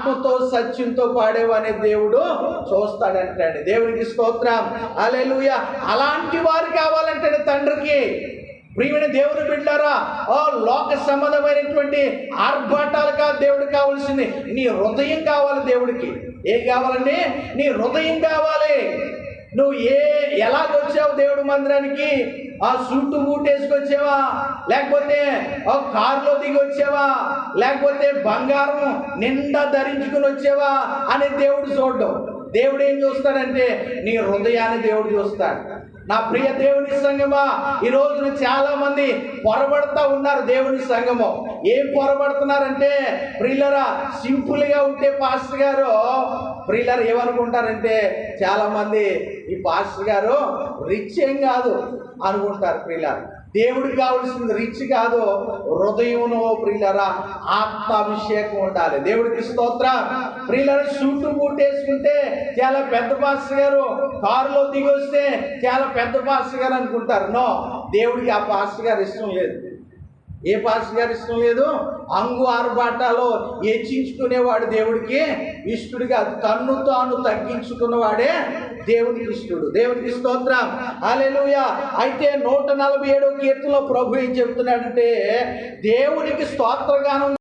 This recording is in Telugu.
ఆత్మతో సత్యంతో పాడేవనే దేవుడు చూస్తాడంటాడు. దేవునికి స్తోత్రం. అలెలుయ అలాంటి వారు కావాలంటాడు తండ్రికి. ప్రియమైన దేవుని బిడ్డారా ఓ లోక సంబంధమైనటువంటి ఆర్భాటాలు కాదు దేవుడు కావాల్సింది. నీ హృదయం కావాలి దేవుడికి. ఏం కావాలండి? నీ హృదయం కావాలి. నువ్వు ఏ ఎలాగొచ్చావు దేవుడు మందిరానికి? ఆ సూట్ మూటేసుకొచ్చావా లేకపోతే ఆ కారులో దిగి వచ్చావా? లేకపోతే బంగారం నిండా ధరించుకుని వచ్చావా? అని దేవుడు చూడడం. దేవుడు ఏం చూస్తాడంటే నీ హృదయాన్ని దేవుడు చూస్తాడు. నా ప్రియ దేవుని సంగమా ఈ రోజున చాలా మంది పొరబడతా ఉన్నారు దేవుని సంఘము ఏం పొరబడుతున్నారంటే ప్రియులరా సింపుల్గా ఉంటే పాస్టర్ గారు ప్రియులర్ ఏమనుకుంటారంటే చాలా మంది ఈ పాస్టర్ గారు రిచ్ ఏం కాదు అనుకుంటారు ప్రియులర్ దేవుడికి కావాల్సింది రిచ్ కాదు హృదయంలో ప్రియులరా ఆత్మాభిషేకం ఉండాలి. దేవుడికి స్తోత్ర. ప్రియులర సూట్ బూట్ చాలా పెద్ద పాస్టర్ గారు కారులో దిగి వస్తే చాలా పెద్ద పాస్టర్ గారు అనుకుంటారు. నో దేవుడికి ఆ పాస్టర్ గారు ఇష్టం లేదు. ఏ పాస్టర్ గారు ఇష్టం లేదు? అంగు ఆర్భాటాలో హెచ్చించుకునేవాడు దేవుడికి ఇష్టుడిగా తన్ను తాను తగ్గించుకున్నవాడే దేవునికి ఇష్టడు. దేవునికి స్తోత్రం. అలెలుయ అయితే నూట నలభై ఏడో కీర్తిలో ప్రభు ఏం చెప్తున్నాడంటే దేవునికి స్తోత్రగానం